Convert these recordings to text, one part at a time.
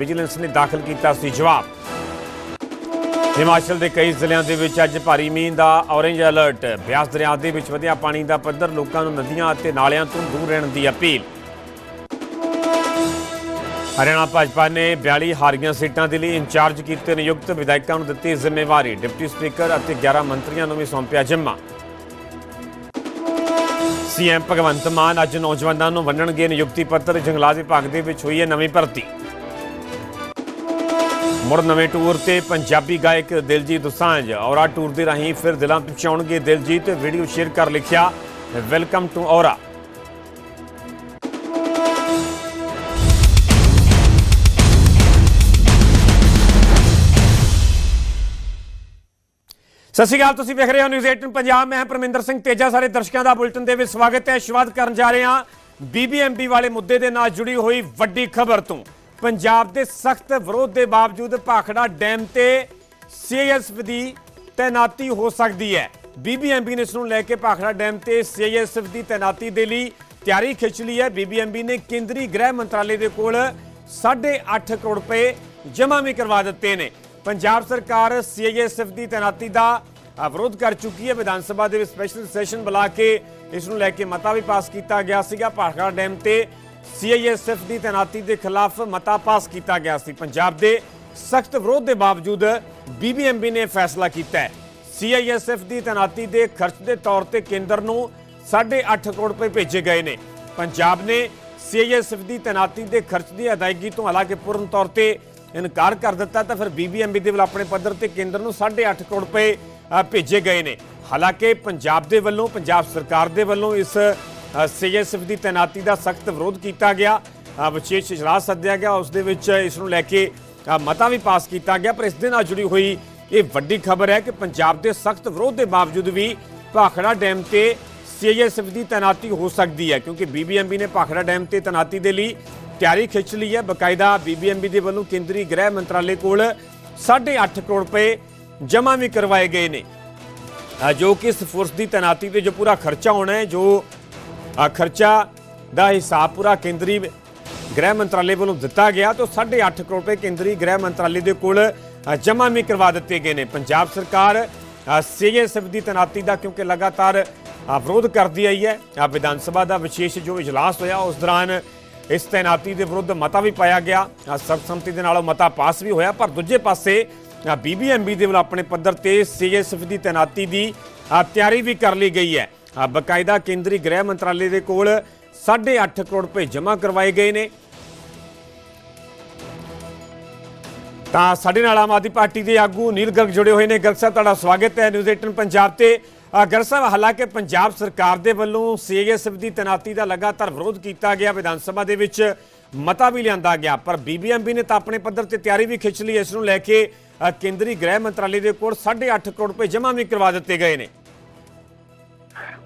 Vigilance ਨੇ ਦਾਖਲ ਕੀਤਾ ਸੀ ਜਵਾਬ। ਹਿਮਾਚਲ ਦੇ ਕਈ ਜ਼ਿਲ੍ਹਿਆਂ ਦੇ ਵਿੱਚ ਅੱਜ ਭਾਰੀ ਮੀਂਹ ਦਾ ਔਰੇਂਜ ਅਲਰਟ ਬਿਆਸ ਦਰਿਆ ਦੇ ਵਿੱਚ ਵਧਿਆ ਪਾਣੀ ਦਾ ਪੱਧਰ ਲੋਕਾਂ ਨੂੰ ਨਦੀਆਂ ਅਤੇ ਨਾਲਿਆਂ ਤੋਂ ਦੂਰ ਰਹਿਣ ਦੀ ਅਪੀਲ। ਹਰਿਆਣਾ ਭਾਜਪਾ ਨੇ 42 ਹਾਰੀਆਂ ਸੀਟਾਂ ਦੇ ਲਈ ਇੰਚਾਰਜ ਕੀਤੇ ਨਿਯੁਕਤ ਵਿਧਾਇਕਾਂ ਨੂੰ ਦਿੱਤੀ ਜ਼ਿੰਮੇਵਾਰੀ। ਡਿਪਟੀ ਸਪੀਕਰ ਅਤੇ 11 ਮੰਤਰੀਆਂ ਨੂੰ ਵੀ ਸੌਂਪਿਆ ਜ਼ਿੰਮਾ। ਸੀਐਮ ਭਗਵੰਤ ਮਾਨ ਅੱਜ ਨੌਜਵਾਨਾਂ ਨੂੰ ਵੰਡਣਗੇ ਨਿਯੁਕਤੀ ਪੱਤਰ। ਜੰਗਲਾਤ ਵਿਭਾਗ ਦੇ ਵਿੱਚ ਹੋਈ ਹੈ ਨਵੀਂ ਭਰਤੀ। ਮੁੜ ਨਵੇਂ ਟੂਰ ਤੇ ਪੰਜਾਬੀ ਗਾਇਕ ਦਿਲਜੀਤ ਦੋਸਾਂਝ ਔਰਾ ਟੂਰ ਦੇ ਰਾਹੀਂ ਫਿਰ ਦਿਲਾਂ ਪਹੁੰਚਾਉਣਗੇ ਦਿਲਜੀਤ, ਵੀਡੀਓ ਸ਼ੇਅਰ ਕਰ ਲਿਖਿਆ, ਵੈਲਕਮ ਟੂ ਔਰਾ। ਸਤਿ ਸ਼੍ਰੀ ਅਕਾਲ, ਤੁਸੀਂ ਵੇਖ ਰਹੇ ਹੋ ਨਿਊਜ਼ 18 ਪੰਜਾਬ, ਮੈਂ ਪਰਮਿੰਦਰ ਸਿੰਘ ਤੇਜਾ, ਸਾਰੇ ਦਰਸ਼ਕਾਂ ਦਾ ਬੁਲਟਨ ਦੇ ਵਿੱਚ ਸਵਾਗਤ ਹੈ। ਸ਼ੁਰੂਆਤ ਕਰਨ ਜਾ ਰਹੇ ਹਾਂ, ਬੀਬੀਐਮਬੀ ਵਾਲੇ ਮੁੱਦੇ ਦੇ ਨਾਲ ਜੁੜੀ ਹੋਈ ਵੱਡੀ ਖਬਰ ਤੋਂ। ਪੰਜਾਬ ਦੇ ਸਖਤ ਵਿਰੋਧ ਦੇ ਬਾਵਜੂਦ ਭਾਖੜਾ ਡੈਮ ਤੇ ਸੀਐਸਐਫ ਦੀ ਤੈਨਾਤੀ ਹੋ ਸਕਦੀ ਹੈ। ਬੀਬੀਐਮਬੀ ਨੇ ਇਸ ਨੂੰ ਲੈ ਕੇ ਭਾਖੜਾ ਡੈਮ ਤੇ ਸੀਐਸਐਫ ਦੀ ਤੈਨਾਤੀ ਦੇ ਲਈ ਤਿਆਰੀ ਖਿੱਚ ਲਈ ਹੈ। ਬੀਬੀਐਮਬੀ ਨੇ ਕੇਂਦਰੀ ਗ੍ਰਹਿ ਮੰਤਰਾਲੇ ਦੇ ਕੋਲ 8.5 ਕਰੋੜ ਰੁਪਏ ਜਮ੍ਹਾਂ ਵੀ ਕਰਵਾ ਦਿੱਤੇ ਨੇ। ਪੰਜਾਬ ਸਰਕਾਰ ਸੀਆਈਐਸਐਫ ਦੀ ਤੈਨਾਤੀ ਦਾ ਵਿਰੋਧ ਕਰ ਚੁੱਕੀ ਹੈ। ਵਿਧਾਨ ਸਭਾ ਦੇ ਵਿੱਚ ਸਪੈਸ਼ਲ ਸੈਸ਼ਨ ਬੁਲਾ ਕੇ ਇਸ ਨੂੰ ਲੈ ਕੇ ਮਤਾ ਵੀ ਪਾਸ ਕੀਤਾ ਗਿਆ ਸੀਗਾ। ਭਾਖੜਾ ਡੈਮ ਤੇ ਸੀਆਈਐਸਐਫ ਦੀ ਤੈਨਾਤੀ ਦੇ ਖਿਲਾਫ ਮਤਾ ਪਾਸ ਕੀਤਾ ਗਿਆ ਸੀ। ਪੰਜਾਬ ਦੇ ਸਖਤ ਵਿਰੋਧ ਦੇ ਬਾਵਜੂਦ ਬੀਬੀਐਮਬੀ ਨੇ ਫੈਸਲਾ ਕੀਤਾ ਹੈ। ਸੀਆਈਐਸਐਫ ਦੀ ਤੈਨਾਤੀ ਦੇ ਖਰਚ ਦੇ ਤੌਰ ਤੇ ਕੇਂਦਰ ਨੂੰ 8.5 ਕਰੋੜ ਰੁਪਏ ਭੇਜੇ ਗਏ ਨੇ। ਪੰਜਾਬ ਨੇ ਸੀਆਈਐਸਐਫ ਦੀ ਤੈਨਾਤੀ ਦੇ ਖਰਚ ਦੀ ਅਦਾਇਗੀ ਤੋਂ ਹਾਲਾਂਕਿ ਪੂਰਨ ਤੌਰ ਤੇ ਇਨਕਾਰ ਕਰ ਦਿੱਤਾ, ਤਾਂ ਫਿਰ ਬੀਬੀਐਮਬੀ ਦੇ ਵੱਲ ਆਪਣੇ ਪੱਧਰ ਤੇ ਕੇਂਦਰ ਨੂੰ 8.5 ਕਰੋੜ ਰੁਪਏ ਭੇਜੇ ਗਏ ਨੇ। ਹਾਲਾਂਕਿ ਪੰਜਾਬ ਦੇ ਵੱਲੋਂ, ਪੰਜਾਬ ਸਰਕਾਰ ਦੇ ਵੱਲੋਂ ਇਸ ਸੀਐਸਐਫ ਦੀ ਤੈਨਾਤੀ ਦਾ ਸਖਤ ਵਿਰੋਧ ਕੀਤਾ ਗਿਆ। ਵਿਸ਼ੇਸ਼ ਇਜਲਾਸ ਸੱਦਿਆ ਗਿਆ। ਉਸ ਦੇ ਵਿੱਚ ਇਸ ਨੂੰ ਲੈ ਕੇ ਮਤਾ ਵੀ ਪਾਸ ਕੀਤਾ ਗਿਆ। ਪਰ ਇਸ ਦੇ ਨਾਲ ਜੁੜੀ ਹੋਈ ਇਹ ਵੱਡੀ ਖਬਰ ਹੈ ਕਿ ਪੰਜਾਬ ਦੇ ਸਖਤ ਵਿਰੋਧ ਦੇ ਬਾਵਜੂਦ ਵੀ ਭਾਖੜਾ ਡੈਮ ਤੇ ਸੀਐਸਐਫ ਦੀ ਤੈਨਾਤੀ ਹੋ ਸਕਦੀ ਹੈ। ਕਿਉਂਕਿ ਬੀਬੀਐਮਬੀ ਨੇ ਭਾਖੜਾ ਡੈਮ ਤੇ ਤੈਨਾਤੀ ਦੇ ਲਈ ਤਿਆਰੀ ਖਿੱਚ ਲਈ ਹੈ। ਬਕਾਇਦਾ ਬੀਬੀਐਮਬੀ ਦੇ ਵੱਲੋਂ ਕੇਂਦਰੀ ਗ੍ਰਹਿ ਮੰਤਰਾਲੇ ਕੋਲ 8.5 ਕਰੋੜ ਰੁਪਏ ਜਮ੍ਹਾਂ ਵੀ ਕਰਵਾਏ ਗਏ ਨੇ। ਜੋ ਕਿ ਇਸ ਫੋਰਸ ਦੀ ਤੈਨਾਤੀ ਤੇ ਜੋ ਪੂਰਾ ਖਰਚਾ ਹੋਣਾ ਹੈ, ਜੋ ਖਰਚਾ ਦਾ ਹਿਸਾਬ ਪੂਰਾ ਕੇਂਦਰੀ ਗ੍ਰਹਿ ਮੰਤਰਾਲੇ ਵੱਲੋਂ ਦਿੱਤਾ ਗਿਆ ਤਾਂ 8.5 ਕਰੋੜ ਰੁਪਏ ਕੇਂਦਰੀ ਗ੍ਰਹਿ ਮੰਤਰਾਲੇ ਦੇ ਕੋਲ ਜਮ੍ਹਾਂ ਵੀ ਕਰਵਾ ਦਿੱਤੇ ਗਏ ਨੇ। ਪੰਜਾਬ ਸਰਕਾਰ ਸੀਐਸਐਫ ਦੀ ਤੈਨਾਤੀ ਦਾ ਕਿਉਂਕਿ ਲਗਾਤਾਰ ਵਿਰੋਧ ਕਰਦੀ ਆਈ ਹੈ। ਅ, ਵਿਧਾਨ ਸਭਾ ਦਾ ਵਿਸ਼ੇਸ਼ ਜੋ ਇਜਲਾਸ ਹੋਇਆ ਉਸ ਦੌਰਾਨ ਇਸ ਤੈਨਾਤੀ ਦੇ ਵਿਰੁੱਧ ਮਤਾ ਵੀ ਪਾਇਆ ਗਿਆ। ਸਰਬਸੰਮਤੀ ਦੇ ਨਾਲ ਮਤਾ ਪਾਸ ਵੀ ਹੋਇਆ ਪਰ ਦੂਜੇ ਪਾਸੇ ਬੀਬੀਐਮਬੀ ਦੇ ਵੱਲ ਆਪਣੇ ਪੱਧਰ ਤੇ ਸੀਐਸਐਫ ਦੀ ਤੈਨਾਤੀ ਦੀ ਤਿਆਰੀ ਵੀ ਕਰ ਲਈ ਗਈ ਹੈ। ਅ, ਬਕਾਇਦਾ ਕੇਂਦਰੀ ਗ੍ਰਹਿ ਮੰਤਰਾਲੇ ਦੇ ਕੋਲ 8.5 ਕਰੋੜ ਰੁਪਏ ਜਮ੍ਹਾਂ ਕਰਵਾਏ ਗਏ ਨੇ। ਤਾਂ ਸਾਡੇ ਨਾਲ ਆਮ ਆਦਮੀ ਪਾਰਟੀ ਦੇ ਆਗੂ ਨੀਲ ਗਰਗ ਜੁੜੇ ਹੋਏ ਨੇ। ਗਰਗ ਸਾਹਿਬ ਤੁਹਾਡਾ ਸਵਾਗਤ ਹੈ ਨਿਊਜ਼ 18 ਪੰਜਾਬ ਤੇ। ਅ, ਗਰਗ ਸਾਹਿਬ ਹਾਲਾਂਕਿ ਪੰਜਾਬ ਸਰਕਾਰ ਦੇ ਵੱਲੋਂ ਸੀਐਸਐਫ ਦੀ ਤੈਨਾਤੀ ਦਾ ਲਗਾਤਾਰ ਵਿਰੋਧ ਕੀਤਾ ਗਿਆ ਵਿਧਾਨ ਸਭਾ ਦੇ ਵਿੱਚ ਮਤਾ ਵੀ ਲਿਆਂਦਾ ਗਿਆ ਪਰ ਬੀਬੀਐਮਬੀ ਨੇ ਤਾਂ ਆਪਣੇ ਪੱਧਰ ਤੇ ਤਿਆਰੀ ਵੀ ਖਿੱਚ ਲਈ। ਇਸ ਨੂੰ ਲੈ ਕੇ ਕੇਂਦਰੀ ਗ੍ਰਹਿ ਮੰਤਰਾਲੇ ਦੇ ਕੋਲ 8.5 ਕਰੋੜ ਰੁਪਏ ਜਮ੍ਹਾਂ ਵੀ ਕਰਵਾ ਦਿੱਤੇ ਗਏ ਨੇ।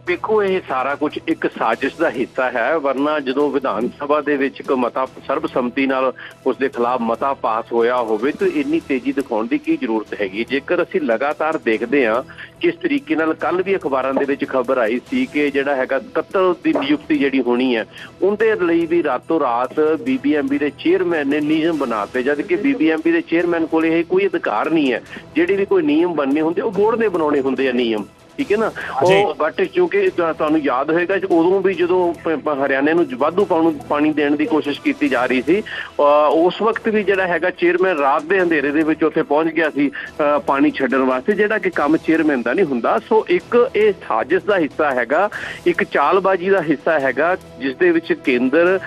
ਵੇਖੋ ਇਹ ਸਾਰਾ ਕੁਝ ਇੱਕ ਸਾਜ਼ਿਸ਼ ਦਾ ਹਿੱਸਾ ਹੈ, ਵਰਨਾ ਜਦੋਂ ਵਿਧਾਨ ਸਭਾ ਦੇ ਵਿੱਚ ਇੱਕ ਮਤਾ ਸਰਬਸੰਮਤੀ ਨਾਲ ਉਸ ਦੇ ਖਿਲਾਫ ਮਤਾ ਪਾਸ ਹੋਇਆ ਹੋਵੇ, ਤਾਂ ਇੰਨੀ ਤੇਜ਼ੀ ਦਿਖਾਉਣ ਦੀ ਕੀ ਜ਼ਰੂਰਤ ਹੈਗੀ ਜੇਕਰ ਅਸੀਂ ਲਗਾਤਾਰ ਦੇਖਦੇ ਹਾਂ, ਕਿਸ ਤਰੀਕੇ ਨਾਲ ਕੱਲ ਵੀ ਅਖਬਾਰਾਂ ਦੇ ਵਿੱਚ ਖਬਰ ਆਈ ਸੀ ਕਿ ਜਿਹੜਾ ਹੈਗਾ ਕਤਲ ਦੀ ਨਿਯੁਕਤੀ ਜਿਹੜੀ ਹੋਣੀ ਹੈ, ਉਹਦੇ ਲਈ ਵੀ ਰਾਤੋਂ ਰਾਤ ਬੀਬੀਐਮਬੀ ਦੇ ਚੇਅਰਮੈਨ ਨੇ ਨਿਯਮ ਬਣਾਤੇ ਜਦ ਕਿ ਬੀਬੀਐਮਬੀ ਦੇ ਚੇਅਰਮੈਨ ਕੋਲ ਇਹ ਕੋਈ ਅਧਿਕਾਰ ਨਹੀਂ ਹੈ। ਜਿਹੜੀ ਵੀ ਕੋਈ ਨਿਯਮ ਬਣਨੇ ਹੁੰਦੇ, ਉਹ ਬੋਰਡ ਦੇ ਬਣਾਉਣੇ ਹੁੰਦੇ ਆ ਨਿਯਮ। ਠੀਕ ਹੈ ਨਾ। ਉਹ ਬਟ ਕਿਉਂਕਿ ਤੁਹਾ- ਤੁਹਾਨੂੰ ਯਾਦ ਹੋਏਗਾ ਕਿ ਉਦੋਂ ਵੀ ਜਦੋਂ ਹਰਿਆਣੇ ਨੂੰ ਵਾਧੂ ਪਾਉਣ ਪਾਣੀ ਦੇਣ ਦੀ ਕੋਸ਼ਿਸ਼ ਕੀਤੀ ਜਾ ਰਹੀ ਸੀ ਉਸ ਵਕਤ ਵੀ ਜਿਹੜਾ ਹੈਗਾ ਚੇਅਰਮੈਨ ਰਾਤ ਦੇ ਅੰਧੇਰੇ ਦੇ ਵਿੱਚ ਉੱਥੇ ਪਹੁੰਚ ਗਿਆ ਸੀ ਪਾਣੀ ਛੱਡਣ ਵਾਸਤੇ ਜਿਹੜਾ ਕਿ ਕੰਮ ਚੇਅਰਮੈਨ ਦਾ ਨਹੀਂ ਹੁੰਦਾ। ਸੋ ਇੱਕ ਇਹ ਸਾਜ਼ਿਸ਼ ਦਾ ਹਿੱਸਾ ਹੈਗਾ ਇੱਕ ਚਾਲਬਾਜ਼ੀ ਦਾ ਹਿੱਸਾ ਹੈਗਾ ਜਿਸ ਦੇ ਵਿੱਚ ਕੇਂਦਰ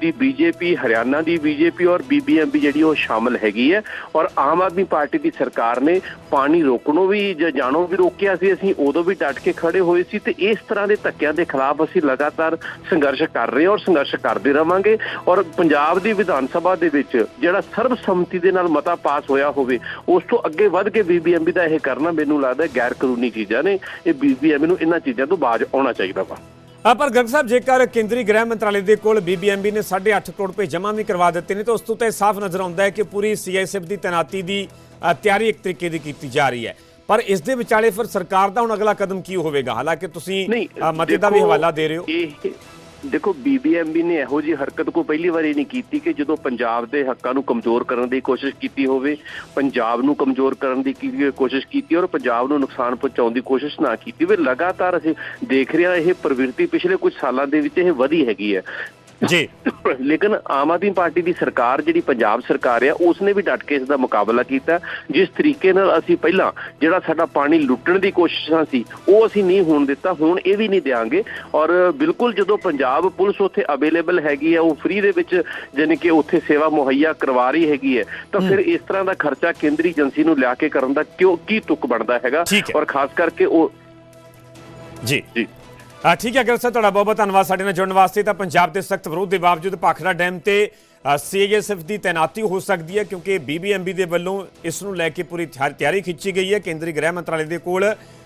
ਦੀ ਬੀਜੇਪੀ ਹਰਿਆਣਾ ਦੀ ਬੀਜੇਪੀ ਔਰ ਬੀਬੀਐਮਬੀ ਜਿਹੜੀ ਉਹ ਸ਼ਾਮਲ ਹੈਗੀ ਹੈ। ਔਰ ਆਮ ਆਦਮੀ ਪਾਰਟੀ ਦੀ ਸਰਕਾਰ ਨੇ ਪਾਣੀ ਰੋਕਣੋਂ ਵੀ ਜਾਂ ਜਾਣੋਂ ਵੀ ਰੋਕਿਆ ਸੀ। ਅਸੀਂ ਉਦੋਂ ਵੀ ਡਟ ਕੇ ਖੜੇ ਹੋਏ ਸੀ ਤੇ ਇਸ ਤਰ੍ਹਾਂ ਦੇ ਧੱਕਿਆਂ ਦੇ ਖਿਲਾਫ ਅਸੀਂ ਲਗਾਤਾਰ ਸੰਘਰਸ਼ ਕਰ ਰਹੇ ਹਾਂ ਔਰ ਸੰਘਰਸ਼ ਕਰਦੇ ਰਵਾਂਗੇ। ਔਰ ਪੰਜਾਬ ਦੀ ਵਿਧਾਨ ਸਭਾ ਦੇ ਵਿੱਚ ਜਿਹੜਾ ਸਰਬਸੰਮਤੀ ਦੇ ਨਾਲ ਮਤਾ ਪਾਸ ਹੋਇਆ ਹੋਵੇ ਉਸ ਤੋਂ ਅੱਗੇ ਵੱਧ ਕੇ ਬੀਬੀਐਮਬੀ ਦਾ ਇਹ ਕਰਨਾ ਮੈਨੂੰ ਲੱਗਦਾ ਗੈਰ ਕਾਨੂੰਨੀ ਚੀਜ਼ਾਂ ਨੇ। ਇਹ ਬੀਬੀਐਮਬੀ ਨੂੰ ਇਹਨਾਂ ਚੀਜ਼ਾਂ ਤੋਂ ਬਾਜ਼ ਆਉਣਾ ਚਾਹੀਦਾ ਵਾ। ਅ, ਪਰ ਗਰਗ ਸਾਹਿਬ ਜੇਕਰ ਕੇਂਦਰੀ ਗ੍ਰਹਿ ਮੰਤਰਾਲੇ ਦੇ ਕੋਲ ਬੀਬੀਐਮਬੀ ਨੇ 8.5 ਕਰੋੜ ਰੁਪਏ ਜਮ੍ਹਾਂ ਵੀ ਕਰਵਾ ਦਿੱਤੇ ਨੇ ਤਾਂ ਉਸ ਤੋਂ ਤਾਂ ਇਹ ਸਾਫ਼ ਨਜ਼ਰ ਆਉਂਦਾ ਹੈ ਕਿ ਪੂਰੀ ਸੀਐਸਐਫ ਦੀ ਤੈਨਾਤੀ ਦੀ ਤਿਆਰੀ ਇੱਕ ਤਰੀਕੇ ਦੀ ਕੀਤੀ ਜਾ ਰਹੀ ਹੈ। ਪਰ ਇਸ ਦੇ ਵਿਚਾਲੇ ਫਿਰ ਸਰਕਾਰ ਦਾ ਹੁਣ ਅਗਲਾ ਕਦਮ ਕੀ ਹੋਵੇਗਾ? ਹਾਲਾਂਕਿ ਤੁਸੀਂ ਮਤੇ ਦਾ ਵੀ ਹਵਾਲਾ ਦੇ ਰਹੇ ਹੋ। ਦੇਖੋ ਬੀਬੀਐਮਬੀ ਨੇ ਇਹੋ ਜੀ ਹਰਕਤ ਕੋਈ ਪਹਿਲੀ ਵਾਰੀ ਨਹੀਂ ਕੀਤੀ ਕਿ ਜਦੋਂ ਪੰਜਾਬ ਦੇ ਹੱਕਾਂ ਨੂੰ ਕਮਜ਼ੋਰ ਕਰਨ ਦੀ ਕੋਸ਼ਿਸ਼ ਕੀਤੀ ਹੋਵੇ ਪੰਜਾਬ ਨੂੰ ਕਮਜ਼ੋਰ ਕਰਨ ਦੀ ਕੀ ਕੋਸ਼ਿਸ਼ ਕੀਤੀ ਔਰ ਪੰਜਾਬ ਨੂੰ ਨੁਕਸਾਨ ਪਹੁੰਚਾਉਣ ਦੀ ਕੋਸ਼ਿਸ਼ ਨਾ ਕੀਤੀ। ਵੀ ਲਗਾਤਾਰ ਅਸੀਂ ਦੇਖ ਰਹੇ ਇਹ ਪ੍ਰਵਿਰਤੀ ਪਿਛਲੇ ਕੁਝ ਸਾਲਾਂ ਦੇ ਵਿੱਚ ਇਹ ਵਧੀ ਹੈਗੀ ਹੈ। ਜੀ। ਲੇਕਿਨ ਆਮ ਆਦਮੀ ਪਾਰਟੀ ਦੀ ਸਰਕਾਰ ਜਿਹੜੀ ਪੰਜਾਬ ਸਰਕਾਰ ਆ ਉਸਨੇ ਵੀ ਡਟ ਕੇ ਇਸ ਦਾ ਮੁਕਾਬਲਾ ਕੀਤਾ। ਜਿਸ ਤਰੀਕੇ ਨਾਲ ਅਸੀਂ ਪਹਿਲਾਂ ਜਿਹੜਾ ਸਾਡਾ ਪਾਣੀ ਲੁੱਟਣ ਦੀ ਕੋਸ਼ਿਸ਼ਾਂ ਸੀ ਉਹ ਅਸੀਂ ਨਹੀਂ ਹੋਣ ਦਿੱਤਾ ਹੁਣ ਇਹ ਵੀ ਨਹੀਂ ਦੇਾਂਗੇ ਔਰ ਬਿਲਕੁਲ ਜਦੋਂ ਪੰਜਾਬ ਪੁਲਿਸ ਉੱਥੇ ਅਵੇਲੇਬਲ ਹੈਗੀ ਹੈ ਉਹ ਫ੍ਰੀ ਦੇ ਵਿੱਚ ਜਾਣੀ ਕਿ ਉੱਥੇ ਸੇਵਾ ਮੁਹੱਈਆ ਕਰਵਾ ਰਹੀ ਹੈਗੀ ਹੈ ਤਾਂ ਫਿਰ ਇਸ ਤਰ੍ਹਾਂ ਦਾ ਖਰਚਾ ਕੇਂਦਰੀ ਏਜੰਸੀ ਨੂੰ ਲਿਆ ਕੇ ਕਰਨ ਦਾ ਕਿਉਂ ਕੀ ਤੁਕ ਬਣਦਾ ਹੈਗਾ। ਔਰ ਖਾਸ ਕਰਕੇ ਉਹ ਜੀ। ਜੀ। ਠੀਕ ਹੈ, ਅਗਰ ਸਰ, ਤੁਹਾਡਾ ਬਹੁਤ ਬਹੁਤ ਧੰਨਵਾਦ ਸਾਡੇ ਨਾਲ ਜੁੜਨ ਵਾਸਤੇ, ਤਾਂ ਪੰਜਾਬ ਦੇ ਸਖਤ ਵਿਰੋਧ ਦੇ ਬਾਵਜੂਦ ਭਾਖੜਾ ਡੈਮ ਤੇ ਸੀਐਸਐਫ ਦੀ ਤਾਇਨਾਤੀ ਹੋ ਸਕਦੀ ਹੈ, ਕਿਉਂਕਿ ਬੀਬੀਐਮਬੀ ਦੇ ਵੱਲੋਂ ਇਸ ਨੂੰ ਲੈ ਕੇ ਪੂਰੀ ਤਿਆਰੀ ਖਿੱਚੀ ਗਈ ਹੈ, ਕੇਂਦਰੀ ਗ੍ਰਹਿ ਮੰਤਰਾਲੇ ਦੇ ਕੋਲ।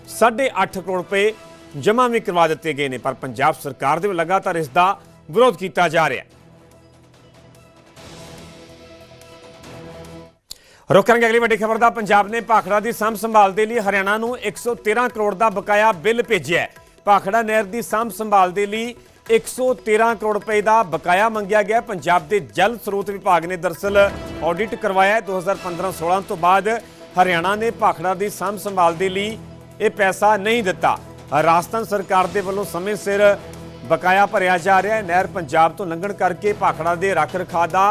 8.5 ਕਰੋੜ ਰੁਪਏ ਜਮ੍ਹਾਂ ਵੀ ਕਰਵਾ ਦਿੱਤੇ ਗਏ ਨੇ, ਪਰ ਪੰਜਾਬ ਸਰਕਾਰ ਦੇ ਵੱਲੋਂ ਲਗਾਤਾਰ ਇਸ ਦਾ ਵਿਰੋਧ ਕੀਤਾ ਜਾ ਰਿਹਾ ਹੈ। ਰੁਕ ਕਰਾਂਗੇ ਅਗਲੀ ਵੱਡੀ ਖਬਰ ਦਾ। ਪੰਜਾਬ ਨੇ ਭਾਖੜਾ ਦੀ ਸਾਂਭ ਸੰਭਾਲ ਦੇ ਲਈ ਹਰਿਆਣਾ ਨੂੰ 113 ਕਰੋੜ ਦਾ ਬਕਾਇਆ ਬਿੱਲ ਭੇਜਿਆ ਹੈ। ਭਾਖੜਾ ਨਹਿਰ ਦੀ ਸਾਂਭ ਸੰਭਾਲ ਦੇ ਲਈ 113 ਕਰੋੜ ਰੁਪਏ ਦਾ ਬਕਾਇਆ ਮੰਗਿਆ ਗਿਆ। ਪੰਜਾਬ ਦੇ ਜਲ ਸਰੋਤ ਵਿਭਾਗ ਨੇ ਦਰਸਲ ਆਡਿਟ ਕਰਵਾਇਆ ਹੈ। 2015-16 ਤੋਂ ਬਾਅਦ ਹਰਿਆਣਾ ਨੇ ਭਾਖੜਾ ਦੀ ਸਾਂਭ ਸੰਭਾਲ ਦੇ ਲਈ ਇਹ ਪੈਸਾ ਨਹੀਂ ਦਿੱਤਾ। ਰਾਜਸਥਾਨ ਸਰਕਾਰ ਦੇ ਵੱਲੋਂ ਸਮੇਂ ਸਿਰ ਬਕਾਇਆ ਭਰਿਆ ਜਾ ਰਿਹਾ ਹੈ। ਨਹਿਰ ਪੰਜਾਬ ਤੋਂ ਲੰਘਣ ਕਰਕੇ ਭਾਖੜਾ ਦੇ ਰੱਖ ਰਖਾਅ ਦਾ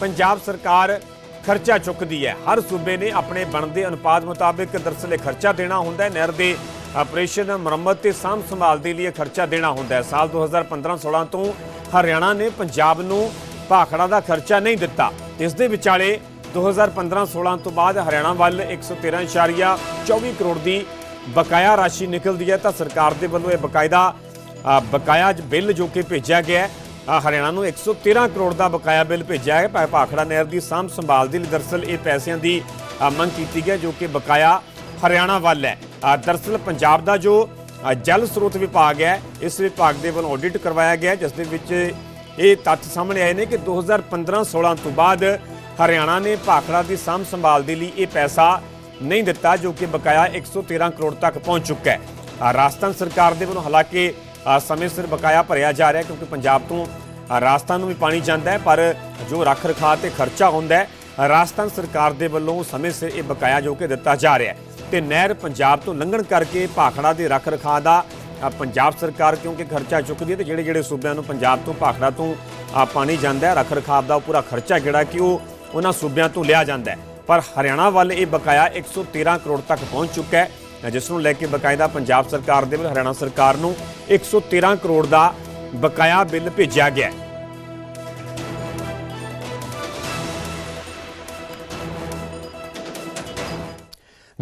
ਪੰਜਾਬ ਸਰਕਾਰ ਖਰਚਾ ਚੁੱਕਦੀ ਹੈ। ਹਰ ਸੂਬੇ ਨੇ ਆਪਣੇ ਬਣਦੇ ਅਨੁਪਾਤ ਮੁਤਾਬਿਕ ਦਰਅਸਲ ਇਹ ਖਰਚਾ ਦੇਣਾ ਹੁੰਦਾ ਹੈ। ਨਹਿਰ ਦੇ ਆਪਰੇਸ਼ਨ ਮੁਰੰਮਤ ਤੇ ਸਾਂਭ ਸੰਭਾਲ ਦੇ ਲਈ ਇਹ ਖਰਚਾ ਦੇਣਾ ਹੁੰਦਾ ਹੈ। ਸਾਲ 2015-16 ਤੋਂ ਹਰਿਆਣਾ ਨੇ ਪੰਜਾਬ ਨੂੰ ਭਾਖੜਾ ਦਾ ਖਰਚਾ ਨਹੀਂ ਦਿੱਤਾ। ਇਸ ਦੇ ਵਿਚਾਲੇ 2015-16 ਤੋਂ ਬਾਅਦ ਹਰਿਆਣਾ ਵੱਲ 113.24 ਕਰੋੜ ਦੀ ਬਕਾਇਆ ਰਾਸ਼ੀ ਨਿਕਲਦੀ ਹੈ। ਤਾਂ ਸਰਕਾਰ ਦੇ ਵੱਲੋਂ ਇਹ ਬਕਾਇਦਾ ਬਕਾਇਆ ਬਿੱਲ ਜੋ ਕਿ ਭੇਜਿਆ ਗਿਆ ਹੈ ਅ, ਹਰਿਆਣਾ ਨੂੰ 113 ਕਰੋੜ ਦਾ ਬਕਾਇਆ ਬਿੱਲ ਭੇਜਿਆ ਹੈ। ਭਾ- ਭਾਖੜਾ ਨਹਿਰ ਦੀ ਸਾਂਭ ਸੰਭਾਲ ਦੇ ਲਈ ਦਰਸਲ ਇਹ ਪੈਸਿਆਂ ਦੀ ਮੰਗ ਕੀਤੀ ਗਈ ਜੋ ਕਿ ਬਕਾਇਆ ਹਰਿਆਣਾ ਵੱਲ ਹੈ। ਦਰਸਲ ਪੰਜਾਬ ਦਾ ਜੋ ਜਲ ਸਰੋਤ ਵਿਭਾਗ ਹੈ, ਇਸ ਵਿਭਾਗ ਦੇ ਵੱਲੋਂ ਆਡਿਟ ਕਰਵਾਇਆ ਗਿਆ, ਜਿਸ ਦੇ ਵਿੱਚ ਇਹ ਤੱਥ ਸਾਹਮਣੇ ਆਏ ਨੇ ਕਿ 2015-16 ਤੋਂ ਬਾਅਦ ਹਰਿਆਣਾ ਨੇ ਭਾਖੜਾ ਦੀ ਸਾਂਭ ਸੰਭਾਲ ਦੇ ਲਈ ਇਹ ਪੈਸਾ ਨਹੀਂ ਦਿੱਤਾ, ਜੋ ਕਿ ਬਕਾਇਆ 113 ਕਰੋੜ ਤੱਕ ਪਹੁੰਚ ਚੁੱਕਾ ਹੈ। ਰਾਜਸਥਾਨ ਸਰਕਾਰ ਦੇ ਵੱਲੋਂ ਹਾਲਾਂਕਿ ਸਮੇਂ ਸਿਰ ਬਕਾਇਆ ਭਰਿਆ ਜਾ ਰਿਹਾ, ਕਿਉਂਕਿ ਪੰਜਾਬ ਤੋਂ ਰਾਜਸਥਾਨ ਨੂੰ ਵੀ ਪਾਣੀ ਜਾਂਦਾ ਹੈ, ਪਰ ਜੋ ਰੱਖ ਰਖਾਅ ਤੇ ਖਰਚਾ ਹੁੰਦਾ ਹੈ, ਰਾਜਸਥਾਨ ਸਰਕਾਰ ਦੇ ਵੱਲੋਂ ਸਮੇਂ ਸਿਰ ਇਹ ਬਕਾਇਆ ਜੋ ਕਿ ਦਿੱਤਾ ਜਾ ਰਿਹਾ ਹੈ। ਤੇ ਨਹਿਰ ਪੰਜਾਬ ਤੋਂ ਲੰਘਣ ਕਰਕੇ ਭਾਖੜਾ ਦੇ ਰੱਖ ਰਖਾਅ ਦਾ ਪੰਜਾਬ ਸਰਕਾਰ ਕਿਉਂਕਿ ਖਰਚਾ ਚੁੱਕਦੀ ਹੈ ਤੇ ਜਿਹੜੇ ਜਿਹੜੇ ਸੂਬਿਆਂ ਨੂੰ ਪੰਜਾਬ ਤੋਂ, ਭਾਖੜਾ ਤੋਂ ਪਾਣੀ ਜਾਂਦਾ ਹੈ ਰੱਖ ਰਖਾਅ ਦਾ ਪੂਰਾ ਖਰਚਾ ਜਿਹੜਾ ਕਿ ਉਹ ਉਹਨਾਂ ਸੂਬਿਆਂ ਤੋਂ ਲਿਆ ਜਾਂਦਾ ਹੈ। ਪਰ ਹਰਿਆਣਾ ਵੱਲ ਇਹ ਬਕਾਇਆ 113 ਕਰੋੜ ਤੱਕ ਪਹੁੰਚ ਚੁੱਕਾ ਹੈ। ਜਿਸ ਨੂੰ ਲੈ ਕੇ ਬਕਾਇਦਾ ਪੰਜਾਬ ਸਰਕਾਰ ਦੇ ਵੱਲ, ਹਰਿਆਣਾ ਸਰਕਾਰ ਨੂੰ 113 ਕਰੋੜ ਦਾ ਬਕਾਇਆ ਬਿੱਲ ਭੇਜਿਆ ਗਿਆ ਹੈ।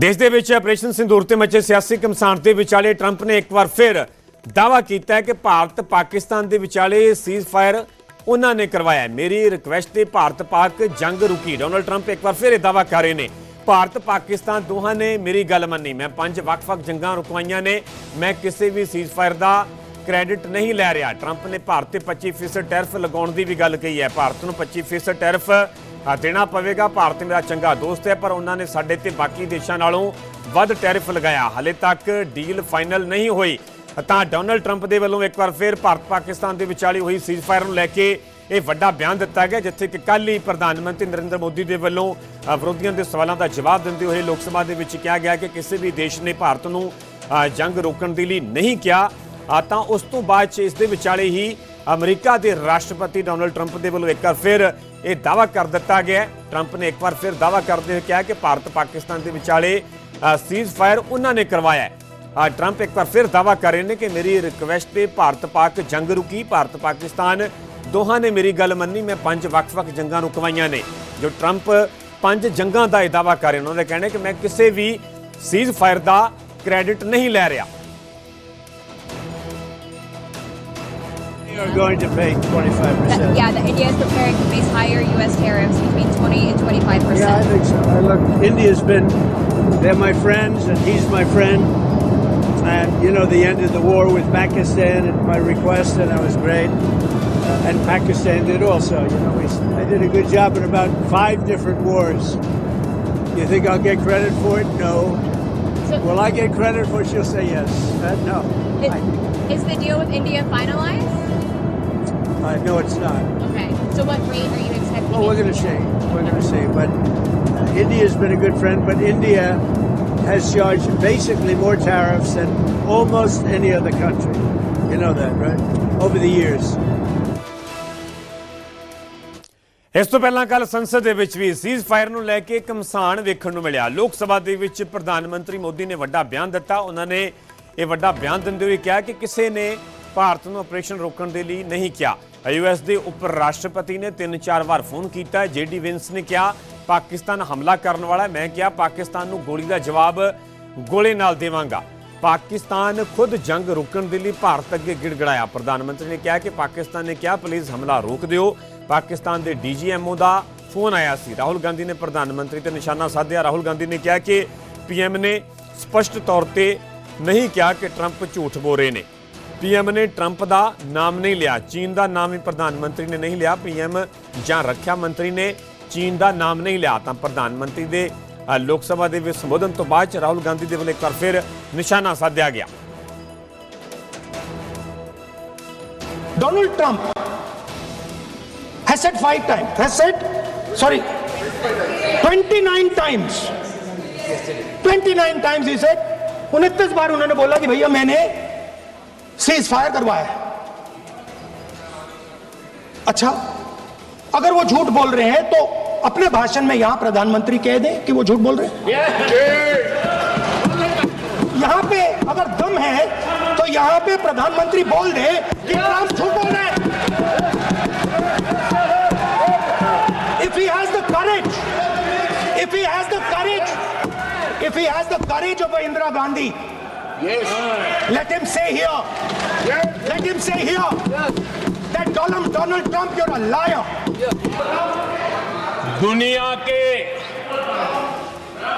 ਦੇਸ਼ ਦੇ ਵਿੱਚ ਆਪਰੇਸ਼ਨ ਸਿੰਦੂਰ ਤੇ ਮੱਚੇ ਸਿਆਸੀ ਘਮਸਾਨ ਦੇ ਵਿਚਾਲੇ ਟਰੰਪ ਨੇ ਇੱਕ ਵਾਰ ਫਿਰ ਦਾਅਵਾ ਕੀਤਾ ਹੈ ਕਿ ਭਾਰਤ ਪਾਕਿਸਤਾਨ ਦੇ ਵਿਚਾਲੇ ਸੀਜ਼ਫਾਇਰ ਉਹਨਾਂ ਨੇ ਕਰਵਾਇਆ ਮੇਰੀ ਰਿਕਵੈਸਟ ਤੇ ਭਾਰਤ ਪਾਕ ਜੰਗ ਰੁਕੀ। ਡੋਨਲਡ ਟਰੰਪ ਇੱਕ ਵਾਰ ਫਿਰ ਇਹ ਦਾਅਵਾ ਕਰ ਰਹੇ ਨੇ। ਭਾਰਤ ਪਾਕਿਸਤਾਨ ਦੋਹਾਂ ਨੇ ਮੇਰੀ ਗੱਲ ਮੰਨੀ। ਮੈਂ ਪੰਜ ਵੱਖ-ਵੱਖ ਜੰਗਾਂ ਰੁਕਵਾਈਆਂ ਨੇ। ਮੈਂ ਕਿਸੇ ਵੀ ਸੀਜ਼ਫਾਇਰ ਦਾ ਕ੍ਰੈਡਿਟ ਨਹੀਂ ਲੈ ਰਿਹਾ। ਟਰੰਪ ਨੇ ਭਾਰਤ ਤੇ 25% ਟੈਰਫ ਲਗਾਉਣ ਦੀ ਵੀ ਗੱਲ ਕਹੀ ਹੈ। ਭਾਰਤ ਨੂੰ 25% ਟੈਰਫ ਦੇਣਾ ਪਵੇਗਾ। ਭਾਰਤ ਮੇਰਾ ਚੰਗਾ ਦੋਸਤ ਹੈ, ਪਰ ਉਹਨਾਂ ਨੇ ਸਾਡੇ ਤੇ ਬਾਕੀ ਦੇਸ਼ਾਂ ਨਾਲੋਂ ਵੱਧ ਟੈਰਿਫ ਲਗਾਇਆ। ਹਲੇ ਤੱਕ ਡੀਲ ਫਾਈਨਲ ਨਹੀਂ ਹੋਈ। ਤਾਂ ਡੋਨਲਡ ਟਰੰਪ ਦੇ ਵੱਲੋਂ ਇੱਕ ਵਾਰ ਫਿਰ ਭਾਰਤ ਪਾਕਿਸਤਾਨ ਦੇ ਵਿਚਾਲੇ ਹੋਈ ਸੀਜ਼ਫਾਇਰ ਨੂੰ ਲੈ ਕੇ ਇਹ ਵੱਡਾ ਬਿਆਨ ਦਿੱਤਾ ਗਿਆ, ਜਿੱਥੇ ਕਿ ਕੱਲ ਹੀ ਪ੍ਰਧਾਨ ਮੰਤਰੀ ਨਰਿੰਦਰ ਮੋਦੀ ਦੇ ਵੱਲੋਂ ਵਿਰੋਧੀਆਂ ਦੇ ਸਵਾਲਾਂ ਦਾ ਜਵਾਬ ਦਿੰਦੇ ਹੋਏ ਲੋਕ ਸਭਾ ਦੇ ਵਿੱਚ ਕਿਹਾ ਗਿਆ ਕਿ ਕਿਸੇ ਵੀ ਦੇਸ਼ ਨੇ ਭਾਰਤ ਨੂੰ ਜੰਗ ਰੋਕਣ ਦੇ ਲਈ ਨਹੀਂ ਕਿਹਾ। ਤਾਂ ਉਸ ਤੋਂ ਬਾਅਦ ਚ ਇਸ ਦੇ ਵਿਚਾਲੇ ਹੀ ਅਮਰੀਕਾ ਦੇ ਰਾਸ਼ਟਰਪਤੀ ਡੋਨਲਡ ਟਰੰਪ ਦੇ ਵੱਲੋਂ ਇੱਕ ਵਾਰ ਫਿਰ ਇਹ ਦਾਅਵਾ ਕਰ ਦਿੱਤਾ ਗਿਆ ਟਰੰਪ ਨੇ ਇੱਕ ਵਾਰ ਫਿਰ ਦਾਅਵਾ ਕਰਦੇ ਹੋਏ ਕਿਹਾ ਕਿ ਭਾਰਤ ਪਾਕਿਸਤਾਨ ਦੇ ਵਿਚਾਲੇ ਸੀਜ਼ ਫਾਇਰ ਉਹਨਾਂ ਨੇ ਕਰਵਾਇਆ ਹੈ। ਟਰੰਪ ਇੱਕ ਵਾਰ ਫਿਰ ਦਾਅਵਾ ਕਰ ਰਹੇ ਨੇ ਕਿ ਮੇਰੀ ਰਿਕਵੈਸਟ ਤੇ ਭਾਰਤ ਪਾਕ ਜੰਗ ਰੁਕੀ, ਭਾਰਤ ਪਾਕਿਸਤਾਨ ਦੋਹਾਂ ਨੇ ਮੇਰੀ ਗੱਲ ਮੰਨੀ, ਮੈਂ ਪੰਜ ਵੱਖ-ਵੱਖ ਜੰਗਾਂ ਰੁਕਵਾਈਆਂ ਨੇ। ਜੋ ਟਰੰਪ ਪੰਜ ਜੰਗਾਂ ਦਾ ਇਹ ਦਾਅਵਾ ਕਰ ਰਹੇ ਨੇ, ਉਹਨਾਂ ਦਾ ਕਹਿਣਾ ਕਿ ਮੈਂ ਕਿਸੇ ਵੀ ਸੀਜ਼ ਫਾਇਰ ਦਾ ਕ੍ਰੈਡਿਟ ਨਹੀਂ ਲੈ ਰਿਹਾ। Are going to pay 25%. Yeah, that India is preparing to face higher U.S. tariffs between 20 and 25 Yeah, I think so. I look, India's been, they're my friends, and he's my friend. And, you know, the end of the war with Pakistan at my request, and that was great. Uh, and Pakistan did also. You know, we, I did a good job in about five different wars. You think I'll get credit for it? No. So, Will I get credit for it? She'll say yes. Uh, no. is, is the deal with India finalized? Uh, no, it's not. Okay. So what rate are you expecting? Well, we're going to see. We're going to see. But uh, India's been a good friend, but India has charged basically more tariffs than almost any other country. You know that, right? Over the years. ਇਸ ਤੋਂ ਪਹਿਲਾਂ ਕੱਲ ਸੰਸਦ ਦੇ ਵਿੱਚ ਵੀ cease fire ਨੂੰ ਲੈ ਕੇ ਕਮਸਾਨ ਵੇਖਣ ਨੂੰ ਮਿਲਿਆ ਲੋਕ ਸਭਾ ਦੇ ਵਿੱਚ ਪ੍ਰਧਾਨ ਮੰਤਰੀ ਮੋਦੀ ਨੇ ਵੱਡਾ ਬਿਆਨ ਦਿੱਤਾ ਉਹਨਾਂ ਨੇ ਇਹ ਵੱਡਾ ਬਿਆਨ ਦਿੰਦੇ ਹੋਏ ਕਿਹਾ ਕਿ ਕਿਸੇ ਨੇ ਭਾਰਤ ਨੂੰ ਆਪਰੇਸ਼ਨ ਰੋਕਣ ਦੇ ਲਈ ਨਹੀਂ ਕਿਹਾ ਯੂਐਸ ਦੇ ਉਪ ਰਾਸ਼ਟਰਪਤੀ ਨੇ ਤਿੰਨ ਚਾਰ ਵਾਰ ਫੋਨ ਕੀਤਾ। ਜੇਡੀ ਵਿੰਸ ਨੇ ਕਿਹਾ, ਪਾਕਿਸਤਾਨ ਹਮਲਾ ਕਰਨ ਵਾਲਾ ਮੈਂ ਕਿਹਾ, ਪਾਕਿਸਤਾਨ ਨੂੰ ਗੋਲੀ ਦਾ ਜਵਾਬ ਗੋਲੇ ਨਾਲ ਦੇਵਾਂਗਾ। ਪਾਕਿਸਤਾਨ ਖੁਦ ਜੰਗ ਰੋਕਣ ਦੇ ਲਈ ਭਾਰਤ ਅੱਗੇ ਗਿੜਗੜਾਇਆ। ਪ੍ਰਧਾਨ ਮੰਤਰੀ ਨੇ ਕਿਹਾ ਕਿ ਪਾਕਿਸਤਾਨ ਨੇ ਕਿਹਾ ਪਲੀਜ਼ ਹਮਲਾ ਰੋਕ ਦਿਓ। ਪਾਕਿਸਤਾਨ ਦੇ ਡੀਜੀਐਮਓ ਦਾ ਫੋਨ ਆਇਆ ਸੀ। ਰਾਹੁਲ ਗਾਂਧੀ ਨੇ ਪ੍ਰਧਾਨ ਮੰਤਰੀ ਤੇ ਨਿਸ਼ਾਨਾ ਸਾਧਿਆ। ਰਾਹੁਲ ਗਾਂਧੀ ਨੇ ਕਿਹਾ ਕਿ ਪੀਐਮ ਨੇ ਸਪਸ਼ਟ ਤੌਰ ਤੇ ਨਹੀਂ ਕਿਹਾ ਕਿ ਟਰੰਪ ਝੂਠ ਬੋਲ ਰਹੇ ਨੇ। ਪੀਐਮ ਨੇ ਟਰੰਪ ਦਾ ਨਾਮ ਨਹੀਂ ਲਿਆ ਚੀਨ ਦਾ ਨਾਮ ਵੀ ਪ੍ਰਧਾਨ ਮੰਤਰੀ ਨੇ ਨਹੀਂ ਲਿਆ ਪੀਐਮ ਜਾਂ ਰੱਖਿਆ ਮੰਤਰੀ ਨੇ ਚੀਨ ਦਾ ਨਾਮ ਨਹੀਂ ਲਿਆ ਤਾਂ ਪ੍ਰਧਾਨ ਮੰਤਰੀ ਦੇ ਅ, ਲੋਕ ਸਭਾ ਦੇ ਵਿੱਚ ਸੰਬੋਧਨ ਤੋਂ ਬਾਅਦ ਚ ਰਾਹੁਲ ਗਾਂਧੀ ਦੇ ਵੱਲੋਂ ਇੱਕ ਵਾਰ ਫਿਰ ਨਿਸ਼ਾਨਾ ਸਾਧਿਆ ਗਿਆ Donald Trump has said five times, has said, sorry, 29 times. 29 times he said, 29 बार उन्होंने बोला कि भैया मैंने सीज फायर करवाया है। अच्छा अगर वो झूठ बोल रहे हैं तो अपने भाषण में यहाँ प्रधानमंत्री कह दें कि वो झूठ बोल रहे हैं यहाँ पे अगर दम है तो यहाँ पे प्रधानमंत्री बोल दे कि ट्रंप झूठ बोल रहे हैं if he has the courage, if he has courage, if he has the courage of a indira gandhi yes let him say here Yes. let him say here yes. that donald donald trump you're a liar दुनिया के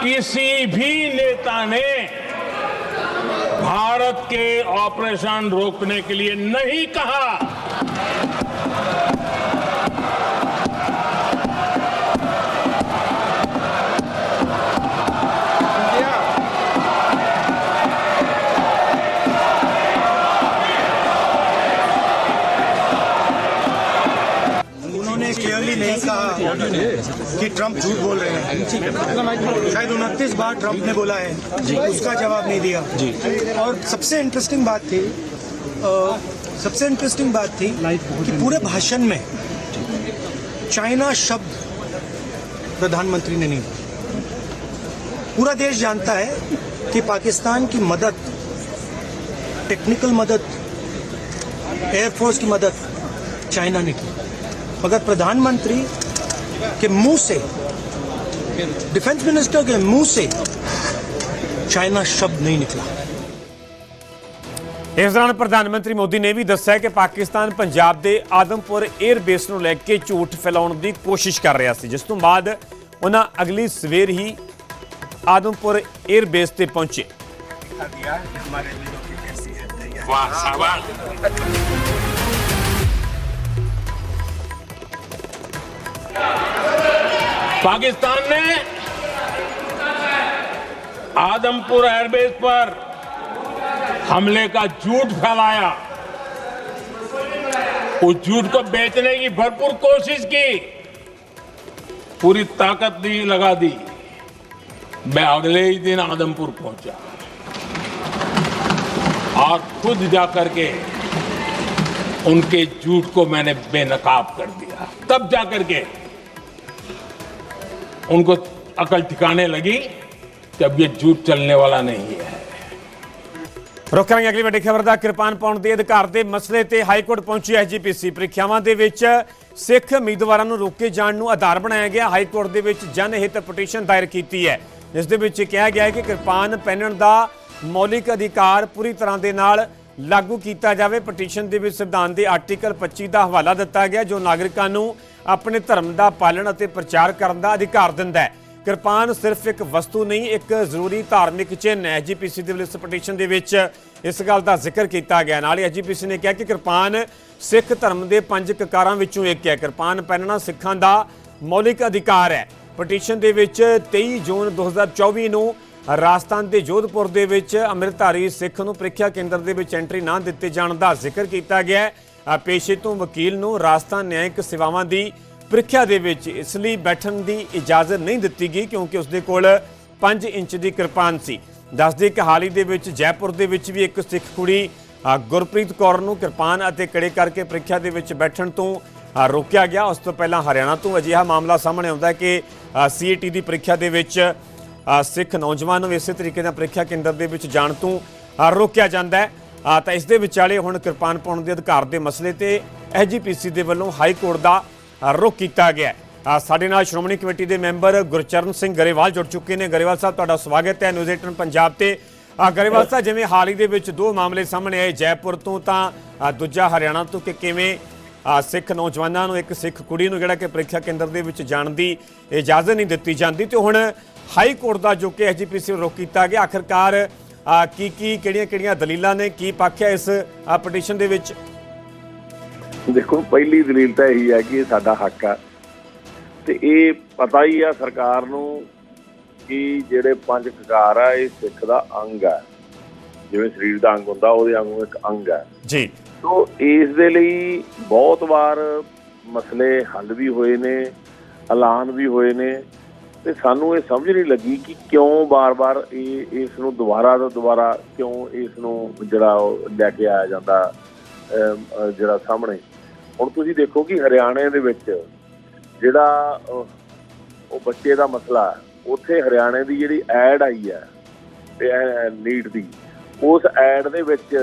किसी भी नेता ने भारत के operation रोकने के लिए नहीं कहा क्लियरली नहीं कहा कि ट्रंप झूठ बोल रहे हैं। शायद उनतीस बार ट्रंप ने बोला है। उसका जवाब नहीं दिया। और सबसे इंटरेस्टिंग बात थी सबसे इंटरेस्टिंग बात थी कि पूरे भाषण में चाइना शब्द प्रधानमंत्री ने नहीं पूरा देश जानता है कि पाकिस्तान की मदद टेक्निकल मदद एयरफोर्स की मदद चाइना ने की। मगर प्रधानमंत्री के मुंह से डिफेंस मिनिस्टर के मुंह से ਚਾਈਨਾ ਸ਼ਬਦ ਨਹੀਂ ਨਿਕਲਾ ਇਸ ਦੌਰਾਨ ਪ੍ਰਧਾਨ ਮੰਤਰੀ ਮੋਦੀ ਨੇ ਵੀ ਦੱਸਿਆ ਕਿ ਪਾਕਿਸਤਾਨ ਪੰਜਾਬ ਦੇ ਆਦਮਪੁਰ 에ਅਰ ਬੇਸ ਨੂੰ ਲੈ ਕੇ ਝੂਠ ਫੈਲਾਉਣ ਦੀ ਕੋਸ਼ਿਸ਼ ਕਰ ਰਿਹਾ ਸੀ ਜਿਸ ਤੋਂ ਬਾਅਦ ਉਹਨਾਂ ਅਗਲੀ ਸਵੇਰ ਹੀ ਆਦਮਪੁਰ 에ਅਰ ਤੇ ਪਹੁੰਚੇ पाकिस्तान ने आदमपुर एयरबेस पर हमले का झूठ फैलाया। उस झूठ को बेचने की भरपूर कोशिश की। पूरी ताकत दी, लगा दी। मैं अगले ही दिन आदमपुर पहुँचा। और खुद जाकर के उनके झूठ को मैंने बेनकाब कर दिया। तब जाकर के उनको अकल ठिकाने लगी कि अब ये झूठ चलने वाला नहीं है ਰੁਕ ਕਰਾਂਗੇ ਅਗਲੀ ਵੱਡੀ ਖਬਰ ਦਾ ਕਿਰਪਾਨ ਪਾਉਣ ਦੇ ਅਧਿਕਾਰ ਦੇ ਮਸਲੇ ਤੇ ਹਾਈ ਕੋਰਟ ਪਹੁੰਚੀ ਐਜੀਪੀਸੀ ਪ੍ਰੀਖਿਆਵਾਂ ਦੇ ਵਿੱਚ ਸਿੱਖ ਉਮੀਦਵਾਰਾਂ ਨੂੰ ਰੋਕੇ ਜਾਣ ਨੂੰ ਆਧਾਰ ਬਣਾਇਆ ਗਿਆ ਹਾਈ ਕੋਰਟ ਦੇ ਵਿੱਚ ਜਨਹਿਤ ਪਟੀਸ਼ਨ ਦਾਇਰ ਕੀਤੀ ਹੈ ਜਿਸ ਦੇ ਵਿੱਚ ਕਿਹਾ ਗਿਆ ਹੈ ਕਿ ਕਿਰਪਾਨ ਪਹਿਨਣ ਦਾ ਮੌਲਿਕ ਅਧਿਕਾਰ ਪੂਰੀ ਤਰ੍ਹਾਂ ਦੇ ਨਾਲ ਲਾਗੂ ਕੀਤਾ ਜਾਵੇ ਪਟੀਸ਼ਨ ਦੇ ਵਿੱਚ ਸੰਵਿਧਾਨ ਦੇ ਆਰਟੀਕਲ 25 ਦਾ ਹਵਾਲਾ ਦਿੱਤਾ ਗਿਆ ਜੋ ਨਾਗਰਿਕਾਂ ਨੂੰ ਆਪਣੇ ਧਰਮ ਦਾ ਪਾਲਣ ਅਤੇ ਪ੍ਰਚਾਰ ਕਰਨ ਦਾ ਅਧਿਕਾਰ ਦਿੰਦਾ ਹੈ। ਕਿਰਪਾਨ ਸਿਰਫ ਇੱਕ ਵਸਤੂ ਨਹੀਂ, ਇੱਕ ਜ਼ਰੂਰੀ ਧਾਰਮਿਕ ਚਿੰਨ੍ਹ ਹੈ। ਐਜੀਪੀਸੀ ਦੇ ਵੱਲੋਂ ਇਸ ਪਟੀਸ਼ਨ ਦੇ ਵਿੱਚ ਇਸ ਗੱਲ ਦਾ ਜ਼ਿਕਰ ਕੀਤਾ ਗਿਆ। ਨਾਲ ਹੀ ਐਜੀਪੀਸੀ ਨੇ ਕਿਹਾ ਕਿ ਕਿਰਪਾਨ ਸਿੱਖ ਧਰਮ ਦੇ ਪੰਜ ਕਕਾਰਾਂ ਵਿੱਚੋਂ ਇੱਕ ਹੈ। ਕਿਰਪਾਨ ਪਹਿਨਣਾ ਸਿੱਖਾਂ ਦਾ ਮੌਲਿਕ ਅਧਿਕਾਰ ਹੈ। ਪਟੀਸ਼ਨ ਦੇ ਵਿੱਚ 23 ਜੂਨ 2024 ਨੂੰ ਰਾਜਸਥਾਨ ਦੇ ਜੋਧਪੁਰ ਦੇ ਵਿੱਚ ਅੰਮ੍ਰਿਤਧਾਰੀ ਸਿੱਖ ਨੂੰ ਪ੍ਰੀਖਿਆ ਕੇਂਦਰ ਦੇ ਵਿੱਚ ਐਂਟਰੀ ਨਾ ਦਿੱਤੇ ਜਾਣ ਦਾ ਜ਼ਿਕਰ ਕੀਤਾ ਗਿਆ ਹੈ। ਪੇਸ਼ੇ ਤੋਂ ਵਕੀਲ ਨੂੰ ਰਾਜਸਥਾਨ ਨਿਆਇਕ ਸੇਵਾਵਾਂ ਦੀ ਪ੍ਰੀਖਿਆ ਦੇ ਵਿੱਚ ਇਸ ਲਈ ਬੈਠਣ ਦੀ ਇਜਾਜ਼ਤ ਨਹੀਂ ਦਿੱਤੀ ਗਈ ਕਿਉਂਕਿ ਉਸਦੇ ਕੋਲ 5 ਇੰਚ ਦੀ ਕਿਰਪਾਨ ਸੀ। ਦੱਸਦੇ ਕਿ ਹਾਲ ਹੀ ਦੇ ਵਿੱਚ ਜੈਪੁਰ ਦੇ ਵਿੱਚ ਵੀ ਇੱਕ ਸਿੱਖ ਕੁੜੀ ਗੁਰਪ੍ਰੀਤ ਕੌਰ ਨੂੰ ਕਿਰਪਾਨ ਅਤੇ ਕੜੇ ਕਰਕੇ ਪ੍ਰੀਖਿਆ ਦੇ ਵਿੱਚ ਬੈਠਣ ਤੋਂ ਰੋਕਿਆ ਗਿਆ। ਉਸ ਤੋਂ ਪਹਿਲਾਂ ਹਰਿਆਣਾ ਤੋਂ ਅਜਿਹਾ ਮਾਮਲਾ ਸਾਹਮਣੇ ਆਉਂਦਾ ਹੈ ਕਿ ਸੀਈਟੀ ਦੀ ਪ੍ਰੀਖਿਆ ਦੇ ਵਿੱਚ ਸਿੱਖ ਨੌਜਵਾਨ ਨੂੰ ਇਸੇ ਤਰੀਕੇ ਨਾਲ ਪ੍ਰੀਖਿਆ ਕੇਂਦਰ ਦੇ ਵਿੱਚ ਜਾਣ ਤੋਂ ਰੋਕਿਆ ਜਾਂਦਾ ਹੈ। ਤਾਂ ਇਸ ਦੇ ਵਿਚਾਲੇ ਹੁਣ ਕਿਰਪਾਨ ਪਾਉਣ ਦੇ ਅਧਿਕਾਰ ਦੇ ਮਸਲੇ ਤੇ ਐਸਜੀਪੀਸੀ ਦੇ ਵੱਲੋਂ ਹਾਈ ਕੋਰਟ ਦਾ ਅ, ਰੁਖ ਕੀਤਾ ਗਿਆ ਹੈ। ਸਾਡੇ ਨਾਲ ਸ਼੍ਰੋਮਣੀ ਕਮੇਟੀ ਦੇ ਮੈਂਬਰ ਗੁਰਚਰਨ ਸਿੰਘ ਗਰੇਵਾਲ ਜੁੜ ਚੁੱਕੇ ਨੇ। ਗਰੇਵਾਲ ਸਾਹਿਬ ਤੁਹਾਡਾ ਸਵਾਗਤ ਹੈ ਨਿਊਜ਼ 18 ਪੰਜਾਬ ਤੇ। ਗਰੇਵਾਲ ਸਾਹਿਬ ਜਿਵੇਂ ਹਾਲ ਹੀ ਦੇ ਵਿੱਚ ਦੋ ਮਾਮਲੇ ਸਾਹਮਣੇ ਆਏ ਜੈਪੁਰ ਤੋਂ ਤਾਂ ਦੂਜਾ ਹਰਿਆਣਾ ਤੋਂ ਕਿ ਕਿਵੇਂ ਸਿੱਖ ਨੌਜਵਾਨਾਂ ਨੂੰ ਇੱਕ ਸਿੱਖ ਕੁੜੀ ਨੂੰ ਜਿਹੜਾ ਕਿ ਪ੍ਰੀਖਿਆ ਕੇਂਦਰ ਦੇ ਵਿੱਚ ਜਾਣ ਦੀ ਇਜਾਜ਼ਤ ਨਹੀਂ ਦਿੱਤੀ ਜਾਂਦੀ। ਤੇ ਹੁਣ ਹਾਈ ਕੋਰਟ ਦਾ ਜੋ ਕਿ ਐਸਜੀਪੀਸੀ ਨੂੰ ਰੋਕ ਕੀਤਾ ਗਿਆ। ਆਖਰਕਾਰ ਕੀ ਕੀ ਕਿਹੜੀਆਂ ਕਿਹੜੀਆਂ ਦਲੀਲਾਂ ਨੇ? ਕੀ ਪੱਖ ਹੈ ਇਸ ਪਟੀਸ਼ਨ ਦੇ ਵਿੱਚ? ਦੇਖੋ ਪਹਿਲੀ ਦਲੀਲ ਤਾਂ ਇਹੀ ਹੈ ਕਿ ਇਹ ਸਾਡਾ ਹੱਕ ਆ। ਤੇ ਇਹ ਪਤਾ ਹੀ ਆ ਸਰਕਾਰ ਨੂੰ ਕਿ ਜਿਹੜੇ ਪੰਜ ਕਕਾਰ ਆ ਇਹ ਸਿੱਖ ਦਾ ਅੰਗ ਆ। ਜਿਵੇਂ ਸਰੀਰ ਦਾ ਅੰਗ ਹੁੰਦਾ ਉਹਦੇ ਵਾਂਗੂ ਇੱਕ ਅੰਗ ਆ। ਜੀ। ਸੋ ਇਸ ਦੇ ਲਈ ਬਹੁਤ ਵਾਰ ਮਸਲੇ ਹੱਲ ਵੀ ਹੋਏ ਨੇ ਐਲਾਨ ਵੀ ਹੋਏ ਨੇ। ਤੇ ਸਾਨੂੰ ਇਹ ਸਮਝ ਨਹੀਂ ਲੱਗੀ ਕਿ ਕਿਉਂ ਬਾਰ-ਬਾਰ ਇਹ ਇਸ ਨੂੰ ਦੁਬਾਰਾ ਤੋਂ ਦੁਬਾਰਾ ਕਿਉਂ ਇਸ ਨੂੰ ਜਿਹੜਾ ਲੈ ਕੇ ਆਇਆ ਜਾਂਦਾ ਜਿਹੜਾ ਸਾਹਮਣੇ। ਹੁਣ ਤੁਸੀਂ ਦੇਖੋ ਕਿ ਹਰਿਆਣੇ ਦੇ ਵਿੱਚ ਜਿਹੜਾ ਉਹ ਬੱਚੇ ਦਾ ਮਸਲਾ, ਉੱਥੇ ਹਰਿਆਣੇ ਦੀ ਜਿਹੜੀ ਐਡ ਆਈ ਹੈ, ਤੇ ਨੀਟ ਦੀ, ਉਸ ਐਡ ਦੇ ਵਿੱਚ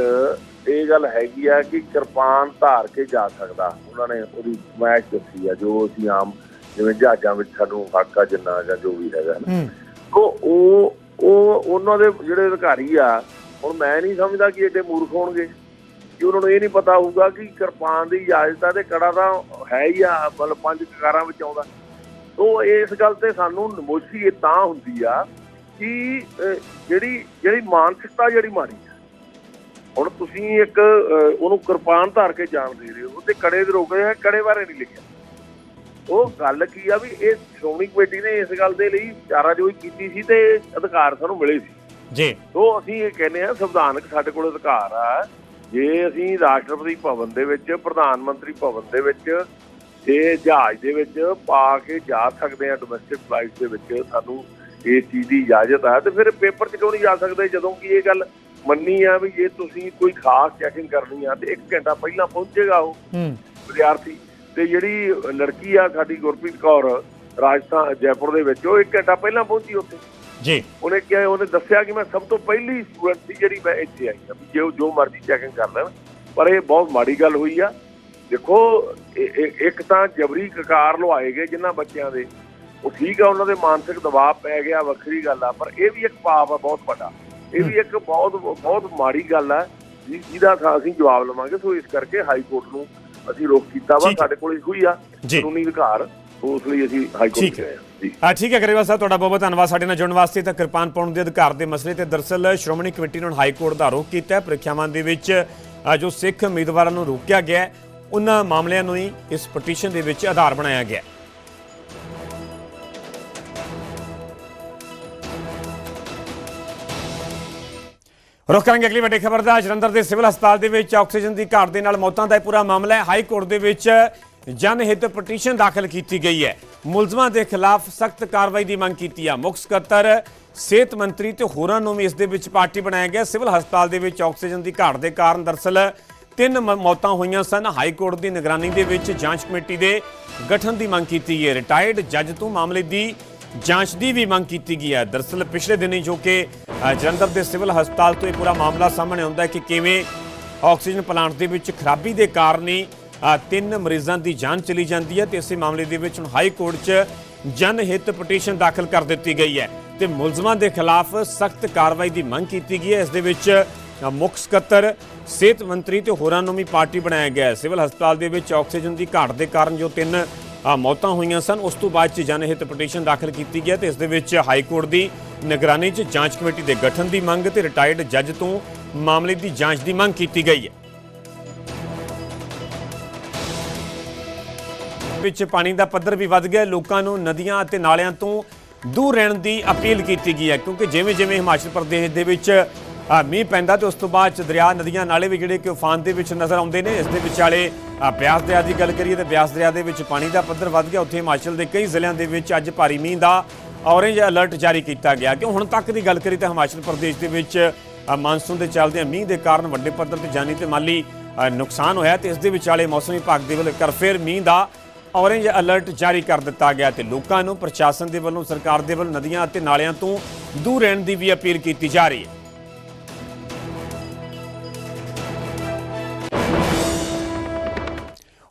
ਇਹ ਗੱਲ ਹੈਗੀ ਆ ਕਿ ਕਿਰਪਾਨ ਧਾਰ ਕੇ ਜਾ ਸਕਦਾ। ਉਹਨਾਂ ਨੇ ਉਹਦੀ ਮੈਚ ਦੱਸੀ ਆ, ਜੋ ਅਸੀਂ ਆਮ ਜਿਵੇਂ ਜਹਾਜ਼ਾਂ ਵਿੱਚ ਸਾਨੂੰ ਹੱਕ ਆ ਜਿੰਨਾ ਜਾਂ ਜੋ ਵੀ ਹੈਗਾ। ਨਾ ਉਹ ਉਹ ਉਹਨਾਂ ਦੇ ਜਿਹੜੇ ਅਧਿਕਾਰੀ ਆ ਹੁਣ ਮੈਂ ਨਹੀਂ ਸਮਝਦਾ ਕਿ ਏਡੇ ਮੂਰਖ ਹੋਣਗੇ। ਕਿ ਉਹਨਾਂ ਨੂੰ ਇਹ ਨਹੀਂ ਪਤਾ ਹੋਊਗਾ ਕਿ ਕਿਰਪਾਨ ਦੀ ਇਜਾਜ਼ਤ ਆ ਤੇ ਕੜਾ ਤਾਂ ਹੈ ਹੀ ਆ ਮਤਲਬ ਪੰਜ ਕਕਾਰਾਂ ਵਿੱਚ ਆਉਂਦਾ। ਤੋ ਇਸ ਗੱਲ ਤੇ ਸਾਨੂੰ ਨਮੋਸ਼ੀ ਇਹ ਤਾਂ ਹੁੰਦੀ ਆ ਕਿ ਜਿਹੜੀ ਜਿਹੜੀ ਮਾਨਸਿਕਤਾ ਜਿਹੜੀ ਆ। ਹੁਣ ਤੁਸੀਂ ਇੱਕ ਉਹਨੂੰ ਕਿਰਪਾਨ ਧਾਰ ਕੇ ਜਾਣ ਦੇ ਰਹੇ ਹੋ ਤੇ ਕੜੇ ਦੇ ਰੋਕੇ ਆ ਕੜੇ ਬਾਰੇ ਨਹੀਂ ਲਿਖਿਆ। ਉਹ ਗੱਲ ਕੀ ਆ ਵੀ ਇਹ ਸ਼੍ਰੋਮਣੀ ਕਮੇਟੀ ਨੇ ਇਸ ਗੱਲ ਦੇ ਲਈ ਚਾਰਾਜੋਈ ਕੀਤੀ ਸੀ ਤੇ ਅਧਿਕਾਰ ਸਾਨੂੰ ਮਿਲੇ ਸੀ। ਜੀ। ਸੋ ਅਸੀਂ ਇਹ ਕਹਿੰਦੇ ਆ ਸੰਵਿਧਾਨਕ ਸਾਡੇ ਕੋਲ ਅਧਿਕਾਰ ਆ। ਜੇ ਅਸੀਂ ਰਾਸ਼ਟਰਪਤੀ ਭਵਨ ਦੇ ਵਿੱਚ ਪ੍ਰਧਾਨ ਮੰਤਰੀ ਭਵਨ ਦੇ ਵਿੱਚ ਤੇ ਜਹਾਜ਼ ਦੇ ਵਿੱਚ ਪਾ ਕੇ ਜਾ ਸਕਦੇ ਆ ਡੋਮੈਸਟਿਕ ਫਲਾਈਟ ਦੇ ਵਿੱਚ ਸਾਨੂੰ ਇਸ ਚੀਜ਼ ਦੀ ਇਜਾਜ਼ਤ ਆ ਤੇ ਫਿਰ ਪੇਪਰ 'ਚ ਕਿਉਂ ਨਹੀਂ ਜਾ ਸਕਦੇ ਜਦੋਂ ਕਿ ਇਹ ਗੱਲ ਮੰਨੀ ਆ ਵੀ ਜੇ ਤੁਸੀਂ ਕੋਈ ਖਾਸ ਚੈਕਿੰਗ ਕਰਨੀ ਆ ਤੇ 1 ਘੰਟਾ ਪਹਿਲਾਂ ਪਹੁੰਚੇਗਾ ਉਹ। ਹੂੰ। ਵਿਦਿਆਰਥੀ ਤੇ ਜਿਹੜੀ ਲੜਕੀ ਆ ਸਾਡੀ ਗੁਰਪ੍ਰੀਤ ਕੌਰ ਰਾਜਸਥਾਨ ਜੈਪੁਰ ਦੇ ਵਿੱਚ ਉਹ 1 ਘੰਟਾ ਪਹਿਲਾਂ ਪਹੁੰਚੀ ਉੱਥੇ। ਜੀ। ਉਹਨੇ ਕਿਹਾ ਉਹਨੇ ਦੱਸਿਆ ਕਿ ਮੈਂ ਸਭ ਤੋਂ ਪਹਿਲੀ ਸਟੂਡੈਂਟ ਸੀ ਜਿਹੜੀ ਮੈਂ ਇੱਥੇ ਆਈ ਹਾਂ ਜੋ ਜੋ ਮਰਜ਼ੀ ਚੈਕਿੰਗ ਕਰ ਲੈਣ। ਪਰ ਇਹ ਬਹੁਤ ਮਾੜੀ ਗੱਲ ਹੋਈ ਆ। ਦੇਖੋ ਇੱਕ ਤਾਂ ਜਬਰੀ ਕਕਾਰ ਲਵਾਏ ਗਏ ਜਿਨ੍ਹਾਂ ਬੱਚਿਆਂ ਦੇ। ਉਹ ਠੀਕ ਆ ਉਹਨਾਂ ਦੇ ਮਾਨਸਿਕ ਦਬਾਅ ਪੈ ਗਿਆ ਵੱਖਰੀ ਗੱਲ ਆ ਪਰ ਇਹ ਵੀ ਇੱਕ ਪਾਪ ਆ ਬਹੁਤ ਵੱਡਾ। ਇਹ ਵੀ ਇੱਕ ਬਹੁਤ ਬਹੁਤ ਮਾੜੀ ਗੱਲ ਆ ਜਿਹਦਾ ਅਸੀਂ ਜਵਾਬ ਲਵਾਂਗੇ। ਸੋ ਇਸ ਕਰਕੇ ਹਾਈ ਕੋਰਟ ਨੂੰ ਅਸੀਂ ਰੋਕ ਕੀਤਾ ਵਾ। ਸਾਡੇ ਕੋਲ ਇਹੋ ਹੀ ਆ। ਕਾਨੂੰਨੀ ਅਧਿਕਾਰ ਉਸ ਲਈ ਅਸੀਂ ਹਾਈ ਕੋਰਟ ਗਏ ਆ ਠੀਕ ਹੈ ਗਰੇਵਾਲ ਸਾਹਿਬ ਤੁਹਾਡਾ ਬਹੁਤ ਬਹੁਤ ਧੰਨਵਾਦ। ਸਾਡੇ ਨਾਲ ਜੁੜਨ ਵਾਸਤੇ ਤਾਂ ਕਿਰਪਾਨ ਪਾਉਣ ਦੇ ਅਧਿਕਾਰ ਦੇ ਮਸਲੇ ਤੇ ਦਰਸਲ ਸ਼੍ਰੋਮਣੀ ਕਮੇਟੀ ਨੇ ਹਾਈ ਕੋਰਟ ਦਾ ਰੋਕ ਕੀਤਾ ਹੈ। ਪ੍ਰੀਖਿਆਵਾਂ ਦੇ ਵਿੱਚ ਜੋ ਸਿੱਖ ਉਮੀਦਵਾਰਾਂ ਨੂੰ ਰੋਕਿਆ ਗਿਆ ਉਹਨਾਂ ਮਾਮਲਿਆਂ ਨੂੰ ਹੀ ਇਸ ਪਟੀਸ਼ਨ ਦੇ ਵਿੱਚ ਆਧਾਰ ਬਣਾਇਆ ਗਿਆ ਰੁਕ ਕਰਾਂਗੇ ਅਗਲੀ ਵੱਡੀ ਖਬਰ ਦਾ। ਜਲੰਧਰ ਦੇ ਸਿਵਲ ਹਸਪਤਾਲ ਦੇ ਵਿੱਚ ਆਕਸੀਜਨ ਦੀ ਘਾਟ ਦੇ ਨਾਲ ਮੌਤਾਂ ਦਾ ਇਹ ਪੂਰਾ ਮਾਮਲਾ ਹੈ। ਹਾਈ ਕੋਰਟ ਦੇ ਵਿੱਚ ਜਨ ਹਿੱਤ ਪਟੀਸ਼ਨ ਦਾਖਲ ਕੀਤੀ ਗਈ ਹੈ। ਮੁਲਜ਼ਮਾਂ ਦੇ ਖਿਲਾਫ ਸਖਤ ਕਾਰਵਾਈ ਦੀ ਮੰਗ ਕੀਤੀ ਹੈ ਮੁੱਖ ਸਕੱਤਰ, ਸਿਹਤ ਮੰਤਰੀ ਤੇ ਹੋਰਾਂ ਨੂੰ ਵੀ ਇਸ ਦੇ ਵਿੱਚ ਪਾਰਟੀ ਬਣਾਇਆ ਗਿਆ। ਸਿਵਲ ਹਸਪਤਾਲ ਦੇ ਵਿੱਚ ਆਕਸੀਜਨ ਦੀ ਘਾਟ ਦੇ ਕਾਰਨ ਦਰਸਲ ਤਿੰਨ ਮੌਤਾਂ ਹੋਈਆਂ ਸਨ। ਹਾਈ ਕੋਰਟ ਦੀ ਨਿਗਰਾਨੀ ਦੇ ਵਿੱਚ ਜਾਂਚ ਕਮੇਟੀ ਦੇ ਗਠਨ ਦੀ ਮੰਗ ਕੀਤੀ ਹੈ। ਰਿਟਾਇਰਡ ਜੱਜ ਤੋਂ ਮਾਮਲੇ ਦੀ ਜਾਂਚ ਦੀ ਵੀ ਮੰਗ ਕੀਤੀ ਗਈ ਹੈ। ਦਰਸਲ ਪਿਛਲੇ ਦਿਨੀ ਜੋ ਕਿ ਜਲੰਧਰ ਦੇ ਸਿਵਲ ਹਸਪਤਾਲ ਤੋਂ ਇਹ ਪੂਰਾ ਮਾਮਲਾ ਸਾਹਮਣੇ ਆਉਂਦਾ ਹੈ ਕਿ ਕਿਵੇਂ ਆਕਸੀਜਨ ਪਲਾਂਟ ਦੇ ਵਿੱਚ ਖਰਾਬੀ ਦੇ ਕਾਰਨ ਹੀ ਤਿੰਨ ਮਰੀਜ਼ਾਂ ਦੀ ਜਾਨ ਚਲੀ ਜਾਂਦੀ ਹੈ ਤੇ ਇਸੇ ਮਾਮਲੇ ਦੇ ਵਿੱਚ ਹੁਣ ਹਾਈ ਕੋਰਟ 'ਚ ਜਨ ਹਿੱਤ ਪਟੀਸ਼ਨ ਦਾਖਲ ਕਰ ਦਿੱਤੀ ਗਈ ਹੈ ਤੇ ਮੁਲਜ਼ਮਾਂ ਦੇ ਖਿਲਾਫ ਸਖਤ ਕਾਰਵਾਈ ਦੀ ਮੰਗ ਕੀਤੀ ਗਈ ਹੈ। ਇਸ ਦੇ ਵਿੱਚ ਮੁੱਖ ਸਕੱਤਰ, ਸਿਹਤ ਮੰਤਰੀ ਤੇ ਹੋਰਾਂ ਨੂੰ ਵੀ ਪਾਰਟੀ ਬਣਾਇਆ ਗਿਆ ਹੈ। ਸਿਵਲ ਹਸਪਤਾਲ ਦੇ ਵਿੱਚ ਆਕਸੀਜਨ ਦੀ ਘਾਟ ਦੇ ਕਾਰਨ ਜੋ ਤਿੰਨ ਮੌਤਾਂ ਹੋਈਆਂ ਸਨ। ਉਸ ਤੋਂ ਬਾਅਦ ਚ ਜਨਹਿਤ ਪਟੀਸ਼ਨ ਦਾਖਲ ਕੀਤੀ ਗਈ ਹੈ ਤੇ ਇਸ ਦੇ ਵਿੱਚ ਹਾਈ ਕੋਰਟ ਦੀ ਨਿਗਰਾਨੀ 'ਚ ਜਾਂਚ ਕਮੇਟੀ ਦੇ ਗਠਨ ਦੀ ਮੰਗ ਤੇ ਰਿਟਾਇਰਡ ਜੱਜ ਤੋਂ ਮਾਮਲੇ ਦੀ ਜਾਂਚ ਦੀ ਮੰਗ ਕੀਤੀ ਗਈ ਹੈ। ਵਿੱਚ ਪਾਣੀ ਦਾ ਪੱਧਰ ਵੀ ਵੱਧ ਗਿਆ। ਲੋਕਾਂ ਨੂੰ ਨਦੀਆਂ ਅਤੇ ਨਾਲਿਆਂ ਤੋਂ ਦੂਰ ਰਹਿਣ ਦੀ ਅਪੀਲ ਕੀਤੀ ਗਈ ਹੈ ਕਿਉਂਕਿ ਜਿਵੇਂ ਜਿਵੇਂ ਹਿਮਾਚਲ ਪ੍ਰਦੇਸ਼ ਦੇ ਵਿੱਚ ਮੀਂਹ ਪੈਂਦਾ ਤੇ ਉਸ ਤੋਂ ਬਾਅਦ ਚ ਦਰਿਆ, ਨਦੀਆਂ ਨਾਲੇ ਵੀ ਜਿਹੜੇ ਕਿ ਉਫਾਨ ਦੇ ਵਿੱਚ ਨਜ਼ਰ ਆਉਂਦੇ ਨੇ, ਇਸ ਦੇ ਵਿਚਾਲੇ ਬਿਆਸ ਦਰਿਆ ਦੀ ਗੱਲ ਕਰੀਏ ਤੇ ਬਿਆਸ ਦਰਿਆ ਦੇ ਵਿੱਚ ਪਾਣੀ ਦਾ ਪੱਧਰ ਵੱਧ ਗਿਆ। ਉੱਥੇ ਹਿਮਾਚਲ ਦੇ ਕਈ ਜ਼ਿਲ੍ਹਿਆਂ ਦੇ ਵਿੱਚ ਅੱਜ ਭਾਰੀ ਮੀਂਹ ਦਾ ਔਰੇਂਜ ਅਲਰਟ ਜਾਰੀ ਕੀਤਾ ਗਿਆ। ਕਿ ਹੁਣ ਤੱਕ ਦੀ ਗੱਲ ਕਰੀ ਤਾਂ ਹਿਮਾਚਲ ਪ੍ਰਦੇਸ਼ ਦੇ ਵਿੱਚ ਮਾਨਸੂਨ ਦੇ ਚੱਲਦਿਆਂ ਮੀਂਹ ਦੇ ਕਾਰਨ ਵੱਡੇ ਪੱਧਰ ਤੇ ਜਾਨੀ ਤੇ ਮਾਲੀ ਨੁਕਸਾਨ ਹੋਇਆ ਤੇ ਇਸ ਦੇ ਵਿਚਾਲੇ ਮੌਸਮ ਵਿਭਾਗ ਦੇ ਵੱਲੋਂ ਇੱਕ ਫਿਰ ਮੀਂਹ ਦਾ ਔਰੇਂਜ ਅਲਰਟ ਜਾਰੀ ਕਰ ਦਿੱਤਾ ਗਿਆ ਤੇ ਲੋਕਾਂ ਨੂੰ, ਪ੍ਰਸ਼ਾਸਨ ਦੇ ਵੱਲੋਂ, ਸਰਕਾਰ ਦੇ ਵੱਲੋਂ ਨਦੀਆਂ ਅਤੇ ਨਾਲਿਆਂ ਤੋਂ ਦੂਰ ਰਹਿਣ ਦੀ ਵੀ ਅਪੀਲ ਕੀਤੀ ਜਾ ਰਹੀ ਹੈ।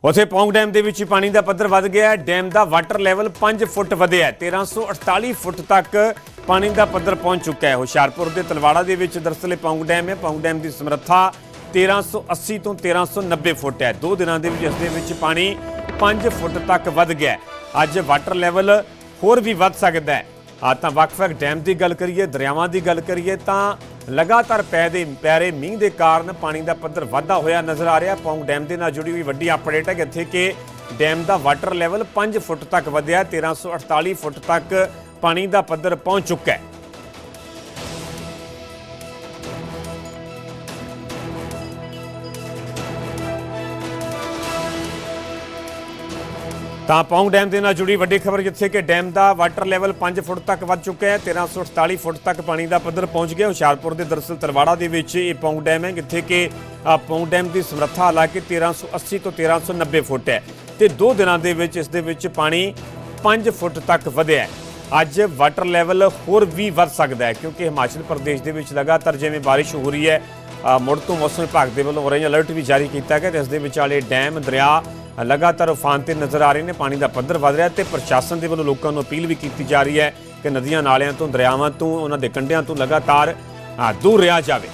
ਉਥੇ ਪੌਂਗ ਡੈਮ ਦੇ ਵਿੱਚ ਪਾਣੀ ਦਾ ਪੱਧਰ ਵੱਧ ਗਿਆ ਹੈ। ਡੈਮ ਦਾ ਵਾਟਰ ਲੈਵਲ 5 ਫੁੱਟ ਵਧਿਆ ਹੈ। 1348 ਫੁੱਟ ਤੱਕ ਪਾਣੀ ਦਾ ਪੱਧਰ ਪਹੁੰਚ ਚੁੱਕਾ ਹੈ। ਹੁਸ਼ਿਆਰਪੁਰ ਦੇ ਤਲਵਾੜਾ ਦੇ ਵਿੱਚ ਦਰਅਸਲ ਇਹ ਪੌਂਗ ਡੈਮ ਹੈ। ਪੌਂਗ ਡੈਮ ਦੀ ਸਮਰੱਥਾ 1380 ਤੋਂ 1390 ਫੁੱਟ ਹੈ। ਦੋ ਦਿਨਾਂ ਦੇ ਵਿੱਚ ਇਸ ਦੇ ਵਿੱਚ ਪਾਣੀ 5 ਫੁੱਟ ਤੱਕ ਵੱਧ ਗਿਆ ਅੱਜ ਵਾਟਰ ਲੈਵਲ ਹੋਰ ਵੀ ਵੱਧ ਸਕਦਾ ਹੈ। ਆ ਤਾਂ ਵੱਖ-ਵੱਖ ਡੈਮ ਦੀ ਗੱਲ ਕਰੀਏ, ਦਰਿਆਵਾਂ ਦੀ ਗੱਲ ਕਰੀਏ ਤਾਂ ਲਗਾਤਾਰ ਪੈ ਦੇ ਪੈ ਰਹੇ ਮੀਂਹ ਦੇ ਕਾਰਨ ਪਾਣੀ ਦਾ ਪੱਧਰ ਵਾਧਾ ਹੋਇਆ ਨਜ਼ਰ ਆ ਰਿਹਾ। ਪੌਂਗ ਡੈਮ ਦੇ ਨਾਲ ਜੁੜੀ ਹੋਈ ਵੱਡੀ ਅਪਡੇਟ ਹੈ ਜਿੱਥੇ ਕਿ ਡੈਮ ਦਾ ਵਾਟਰ ਲੈਵਲ 5 ਫੁੱਟ ਤੱਕ ਵਧਿਆ 1348 ਫੁੱਟ ਤੱਕ ਪਾਣੀ ਦਾ ਪੱਧਰ ਪਹੁੰਚ ਚੁੱਕਾ ਹੈ। ਤਾਂ ਪੌਂਗ ਡੈਮ ਦੇ ਨਾਲ ਜੁੜੀ ਵੱਡੀ ਖਬਰ ਜਿੱਥੇ ਕਿ ਡੈਮ ਦਾ ਵਾਟਰ ਲੈਵਲ 5 ਫੁੱਟ ਤੱਕ ਵੱਧ ਚੁੱਕਾ ਹੈ 1348 ਫੁੱਟ ਤੱਕ ਪਾਣੀ ਦਾ ਪੱਧਰ ਪਹੁੰਚ ਗਿਆ। ਹੁਸ਼ਿਆਰਪੁਰ ਦੇ ਦਰਸਲ ਤਲਵਾੜਾ ਦੇ ਵਿੱਚ ਇਹ ਪੌਂਗ ਡੈਮ ਹੈ ਜਿੱਥੇ ਕਿ ਅ, ਪੌਂਗ ਡੈਮ ਦੀ ਸਮਰੱਥਾ ਹਾਲਾਂਕਿ 1380 ਤੋਂ 1390 ਫੁੱਟ ਹੈ ਤੇ ਦੋ ਦਿਨਾਂ ਦੇ ਵਿੱਚ ਇਸ ਦੇ ਵਿੱਚ ਪਾਣੀ 5 ਫੁੱਟ ਤੱਕ ਵਧਿਆ ਅੱਜ ਵਾਟਰ ਲੈਵਲ ਹੋਰ ਵੀ ਵੱਧ ਸਕਦਾ ਹੈ ਕਿਉਂਕਿ ਹਿਮਾਚਲ ਪ੍ਰਦੇਸ਼ ਦੇ ਵਿੱਚ ਲਗਾਤਾਰ ਜਿਵੇਂ ਬਾਰਿਸ਼ ਹੋ ਰਹੀ ਹੈ ਮੁੜ ਤੋਂ ਮੌਸਮ ਵਿਭਾਗ ਦੇ ਵੱਲੋਂ ਔਰੇਂਜ ਅਲਰਟ ਵੀ ਜਾਰੀ ਕੀਤਾ ਗਿਆ ਤੇ ਇਸ ਦੇ ਵਿਚਾਲੇ ਡੈਮ ਦਰਿਆ ਲਗਾਤਾਰ ਉਫਾਨ ਤੇ ਨਜ਼ਰ ਆ ਰਹੇ ਨੇ, ਪਾਣੀ ਦਾ ਪੱਧਰ ਵਧ ਰਿਹਾ ਤੇ ਪ੍ਰਸ਼ਾਸਨ ਦੇ ਵੱਲੋਂ ਲੋਕਾਂ ਨੂੰ ਅਪੀਲ ਵੀ ਕੀਤੀ ਜਾ ਰਹੀ ਹੈ ਕਿ ਨਦੀਆਂ ਨਾਲਿਆਂ ਤੋਂ, ਦਰਿਆਵਾਂ ਤੋਂ, ਉਹਨਾਂ ਦੇ ਕੰਢਿਆਂ ਤੋਂ ਲਗਾਤਾਰ ਦੂਰ ਰਿਹਾ ਜਾਵੇ।